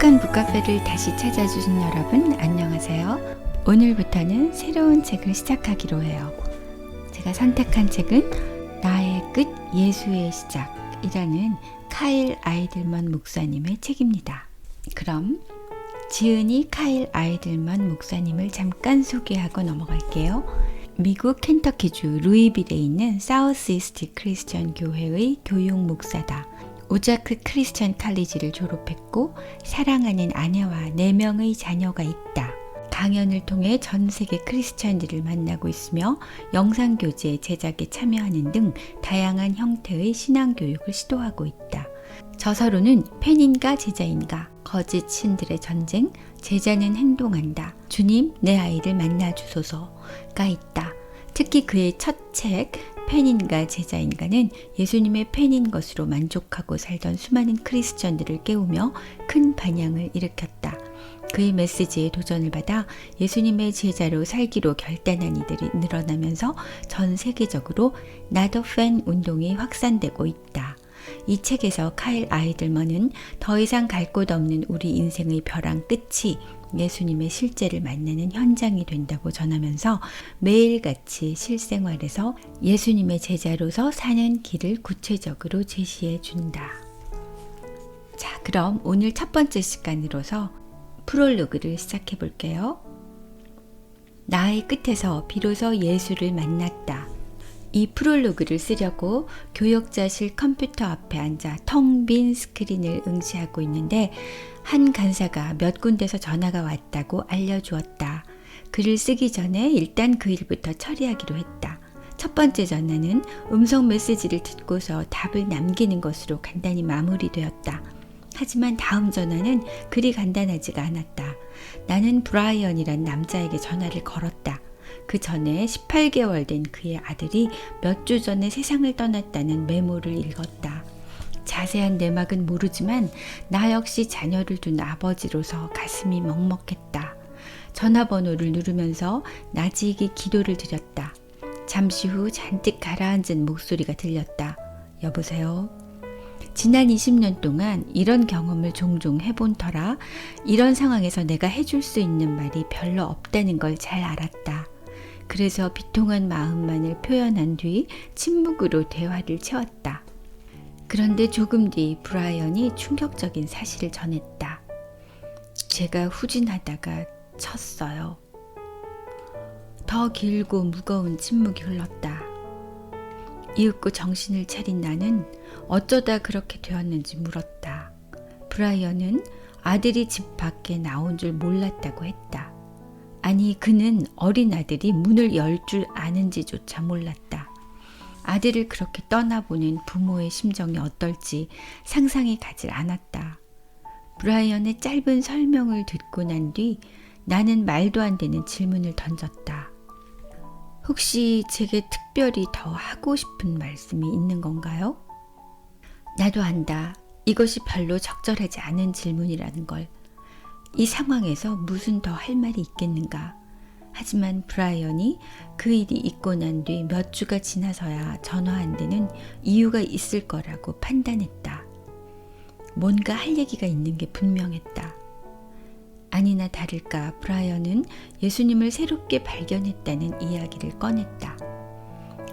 행복한 북카페를 다시 찾아주신 여러분 안녕하세요. 오늘부터는 새로운 책을 시작하기로 해요. 제가 선택한 책은 나의 끝 예수의 시작이라는 카일 아이들먼 목사님의 책입니다. 그럼 지은이 카일 아이들먼 목사님을 잠깐 소개하고 넘어갈게요. 미국 켄터키주 루이빌에 있는 사우스 이스트 크리스천 교회의 교육 목사다. 오자크 크리스천 칼리지를 졸업했고 사랑하는 아내와 4명의 자녀가 있다. 강연을 통해 전 세계 크리스천들을 만나고 있으며 영상교재 제작에 참여하는 등 다양한 형태의 신앙교육을 시도하고 있다. 저서로는 팬인가 제자인가, 거짓 신들의 전쟁, 제자는 행동한다, 주님 내 아이를 만나 주소서가 있다. 특히 그의 첫 책, 팬인가 제자인가는 예수님의 팬인 것으로 만족하고 살던 수많은 크리스천들을 깨우며 큰 반향을 일으켰다. 그의 메시지에 도전을 받아 예수님의 제자로 살기로 결단한 이들이 늘어나면서 전 세계적으로 나더 팬 운동이 확산되고 있다. 이 책에서 카일 아이들먼은 더 이상 갈 곳 없는 우리 인생의 벼랑 끝이 예수님의 실제를 만나는 현장이 된다고 전하면서 매일같이 실생활에서 예수님의 제자로서 사는 길을 구체적으로 제시해 준다. 자, 그럼 오늘 첫 번째 시간으로서 프롤로그를 시작해 볼게요. 나의 끝에서 비로소 예수를 만났다. 이 프롤로그를 쓰려고 교역자실 컴퓨터 앞에 앉아 텅 빈 스크린을 응시하고 있는데 한 간사가 몇 군데서 전화가 왔다고 알려주었다. 글을 쓰기 전에 일단 그 일부터 처리하기로 했다. 첫 번째 전화는 음성 메시지를 듣고서 답을 남기는 것으로 간단히 마무리되었다. 하지만 다음 전화는 그리 간단하지가 않았다. 나는 브라이언이란 남자에게 전화를 걸었다. 그 전에 18개월 된 그의 아들이 몇 주 전에 세상을 떠났다는 메모를 읽었다. 자세한 내막은 모르지만 나 역시 자녀를 둔 아버지로서 가슴이 먹먹했다. 전화번호를 누르면서 나지에게 기도를 드렸다. 잠시 후 잔뜩 가라앉은 목소리가 들렸다. 여보세요? 지난 20년 동안 이런 경험을 종종 해본 터라 이런 상황에서 내가 해줄 수 있는 말이 별로 없다는 걸 잘 알았다. 그래서 비통한 마음만을 표현한 뒤 침묵으로 대화를 채웠다. 그런데 조금 뒤 브라이언이 충격적인 사실을 전했다. 제가 후진하다가 쳤어요. 더 길고 무거운 침묵이 흘렀다. 이윽고 정신을 차린 나는 어쩌다 그렇게 되었는지 물었다. 브라이언은 아들이 집 밖에 나온 줄 몰랐다고 했다. 아니, 그는 어린 아들이 문을 열 줄 아는지조차 몰랐다. 아들을 그렇게 떠나보는 부모의 심정이 어떨지 상상이 가질 않았다. 브라이언의 짧은 설명을 듣고 난 뒤 나는 말도 안 되는 질문을 던졌다. 혹시 제게 특별히 더 하고 싶은 말씀이 있는 건가요? 나도 안다. 이것이 별로 적절하지 않은 질문이라는 걸. 이 상황에서 무슨 더 할 말이 있겠는가? 하지만 브라이언이 그 일이 있고 난 뒤 몇 주가 지나서야 전화한 데는 이유가 있을 거라고 판단했다. 뭔가 할 얘기가 있는 게 분명했다. 아니나 다를까 브라이언은 예수님을 새롭게 발견했다는 이야기를 꺼냈다.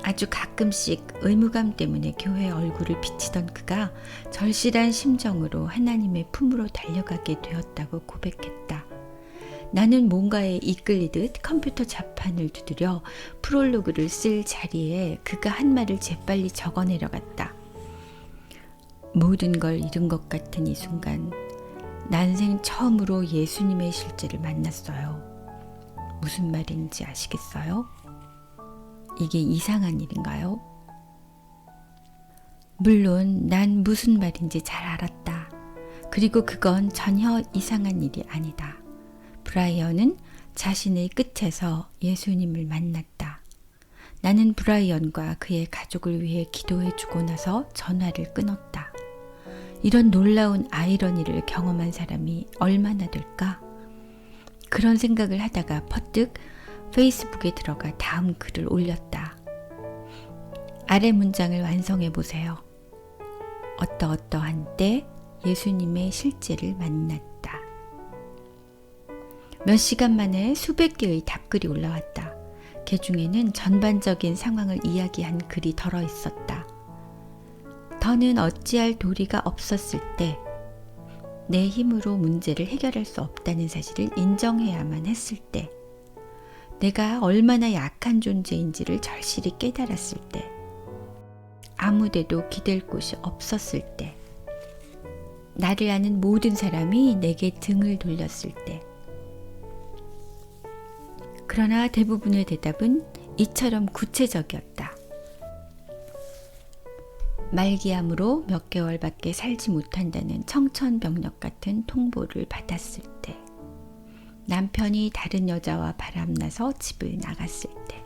아주 가끔씩 의무감 때문에 교회 얼굴을 비치던 그가 절실한 심정으로 하나님의 품으로 달려가게 되었다고 고백했다. 나는 뭔가에 이끌리듯 컴퓨터 자판을 두드려 프롤로그를 쓸 자리에 그가 한 말을 재빨리 적어 내려 갔다. 모든 걸 잃은 것 같은 이 순간 난생 처음으로 예수님의 실제를 만났어요. 무슨 말인지 아시겠어요? 이게 이상한 일인가요? 물론 난 무슨 말인지 잘 알았다. 그리고 그건 전혀 이상한 일이 아니다. 브라이언은 자신의 끝에서 예수님을 만났다. 나는 브라이언과 그의 가족을 위해 기도해 주고 나서 전화를 끊었다. 이런 놀라운 아이러니를 경험한 사람이 얼마나 될까? 그런 생각을 하다가 퍼뜩 페이스북에 들어가 다음 글을 올렸다. 아래 문장을 완성해 보세요. 어떠어떠한 때 예수님의 실제를 만났다. 몇 시간 만에 수백 개의 답글이 올라왔다. 그 중에는 전반적인 상황을 이야기한 글이 덜어 있었다. 더는 어찌할 도리가 없었을 때, 내 힘으로 문제를 해결할 수 없다는 사실을 인정해야만 했을 때, 내가 얼마나 약한 존재인지를 절실히 깨달았을 때, 아무데도 기댈 곳이 없었을 때, 나를 아는 모든 사람이 내게 등을 돌렸을 때, 그러나 대부분의 대답은 이처럼 구체적이었다. 말기암으로 몇 개월밖에 살지 못한다는 청천벽력 같은 통보를 받았을 때, 남편이 다른 여자와 바람나서 집을 나갔을 때,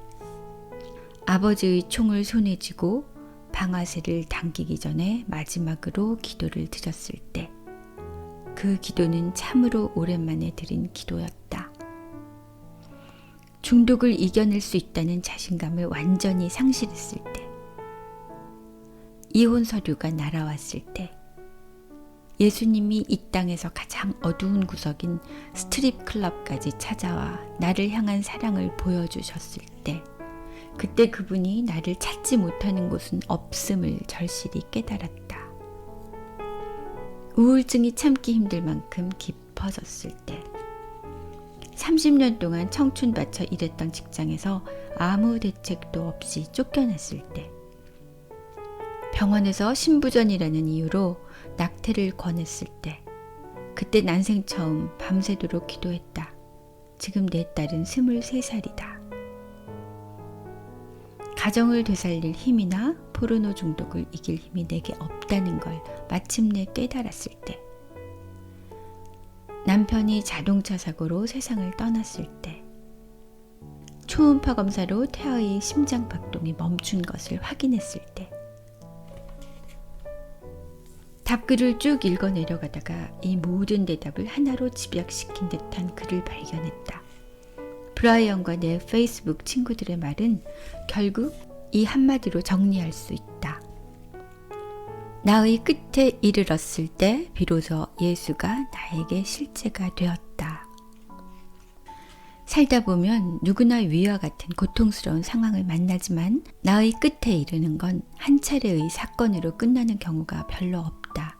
아버지의 총을 손에 쥐고 방아쇠를 당기기 전에 마지막으로 기도를 드렸을 때, 그 기도는 참으로 오랜만에 드린 기도였다. 중독을 이겨낼 수 있다는 자신감을 완전히 상실했을 때, 이혼 서류가 날아왔을 때, 예수님이 이 땅에서 가장 어두운 구석인 스트립 클럽까지 찾아와 나를 향한 사랑을 보여주셨을 때, 그때 그분이 나를 찾지 못하는 곳은 없음을 절실히 깨달았다. 우울증이 참기 힘들 만큼 깊어졌을 때, 30년 동안 청춘 바쳐 일했던 직장에서 아무 대책도 없이 쫓겨났을 때, 병원에서 신부전이라는 이유로 낙태를 권했을 때, 그때 난생 처음 밤새도록 기도했다. 지금 내 딸은 23살이다. 가정을 되살릴 힘이나 포르노 중독을 이길 힘이 내게 없다는 걸 마침내 깨달았을 때, 남편이 자동차 사고로 세상을 떠났을 때, 초음파 검사로 태아의 심장 박동이 멈춘 것을 확인했을 때, 답글을 쭉 읽어 내려가다가 이 모든 대답을 하나로 집약시킨 듯한 글을 발견했다. 브라이언과 내 페이스북 친구들의 말은 결국 이 한마디로 정리할 수 있다. 나의 끝에 이르렀을 때 비로소 예수가 나에게 실제가 되었다. 살다 보면 누구나 위와 같은 고통스러운 상황을 만나지만 나의 끝에 이르는 건 한 차례의 사건으로 끝나는 경우가 별로 없다.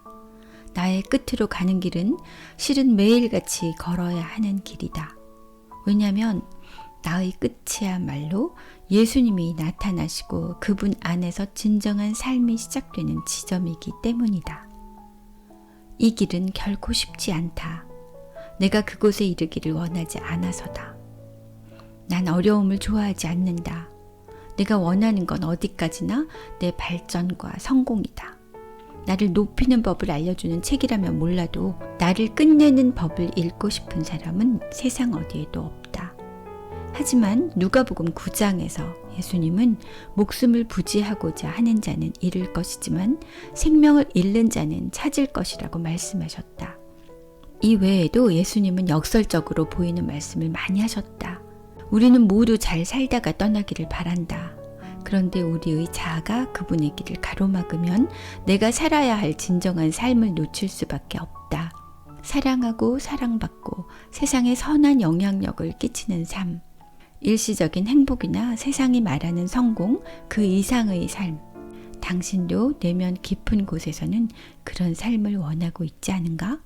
나의 끝으로 가는 길은 실은 매일같이 걸어야 하는 길이다. 왜냐하면 나의 끝이야말로 예수님이 나타나시고 그분 안에서 진정한 삶이 시작되는 지점이기 때문이다. 이 길은 결코 쉽지 않다. 내가 그곳에 이르기를 원하지 않아서다. 난 어려움을 좋아하지 않는다. 내가 원하는 건 어디까지나 내 발전과 성공이다. 나를 높이는 법을 알려주는 책이라면 몰라도 나를 끝내는 법을 읽고 싶은 사람은 세상 어디에도 없다. 하지만 누가복음 9장에서 예수님은 목숨을 부지하고자 하는 자는 잃을 것이지만 생명을 잃는 자는 찾을 것이라고 말씀하셨다. 이 외에도 예수님은 역설적으로 보이는 말씀을 많이 하셨다. 우리는 모두 잘 살다가 떠나기를 바란다. 그런데 우리의 자아가 그분의 길을 가로막으면 내가 살아야 할 진정한 삶을 놓칠 수밖에 없다. 사랑하고 사랑받고 세상에 선한 영향력을 끼치는 삶. 일시적인 행복이나 세상이 말하는 성공, 그 이상의 삶. 당신도 내면 깊은 곳에서는 그런 삶을 원하고 있지 않은가?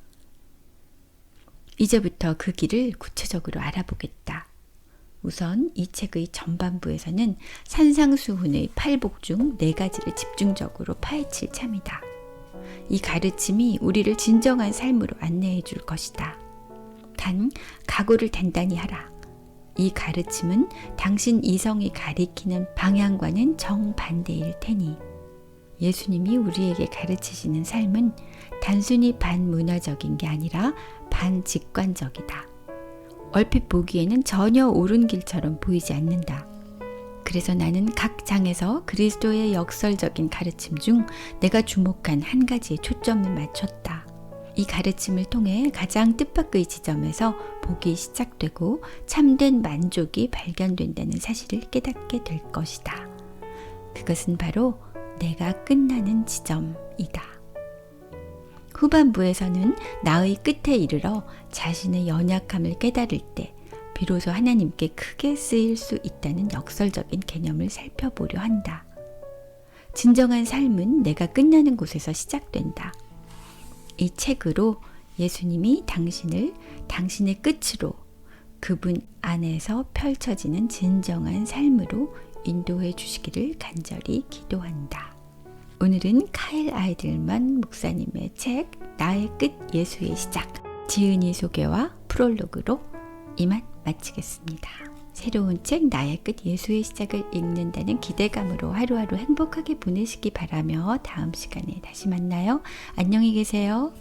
이제부터 그 길을 구체적으로 알아보겠다. 우선 이 책의 전반부에서는 산상수훈의 팔복 중 네 가지를 집중적으로 파헤칠 참이다. 이 가르침이 우리를 진정한 삶으로 안내해 줄 것이다. 단, 각오를 단단히 하라. 이 가르침은 당신 이성이 가리키는 방향과는 정반대일 테니. 예수님이 우리에게 가르치시는 삶은 단순히 반문화적인 게 아니라 반직관적이다. 얼핏 보기에는 전혀 옳은 길처럼 보이지 않는다. 그래서 나는 각 장에서 그리스도의 역설적인 가르침 중 내가 주목한 한 가지에 초점을 맞췄다. 이 가르침을 통해 가장 뜻밖의 지점에서 복이 시작되고 참된 만족이 발견된다는 사실을 깨닫게 될 것이다. 그것은 바로 내가 끝나는 지점이다. 후반부에서는 나의 끝에 이르러 자신의 연약함을 깨달을 때 비로소 하나님께 크게 쓰일 수 있다는 역설적인 개념을 살펴보려 한다. 진정한 삶은 내가 끝나는 곳에서 시작된다. 이 책으로 예수님이 당신을 당신의 끝으로 그분 안에서 펼쳐지는 진정한 삶으로 인도해 주시기를 간절히 기도한다. 오늘은 카일 아이들만 목사님의 책 나의 끝 예수의 시작 지은이 소개와 프롤로그로 이만 마치겠습니다. 새로운 책 나의 끝 예수의 시작을 읽는다는 기대감으로 하루하루 행복하게 보내시기 바라며 다음 시간에 다시 만나요. 안녕히 계세요.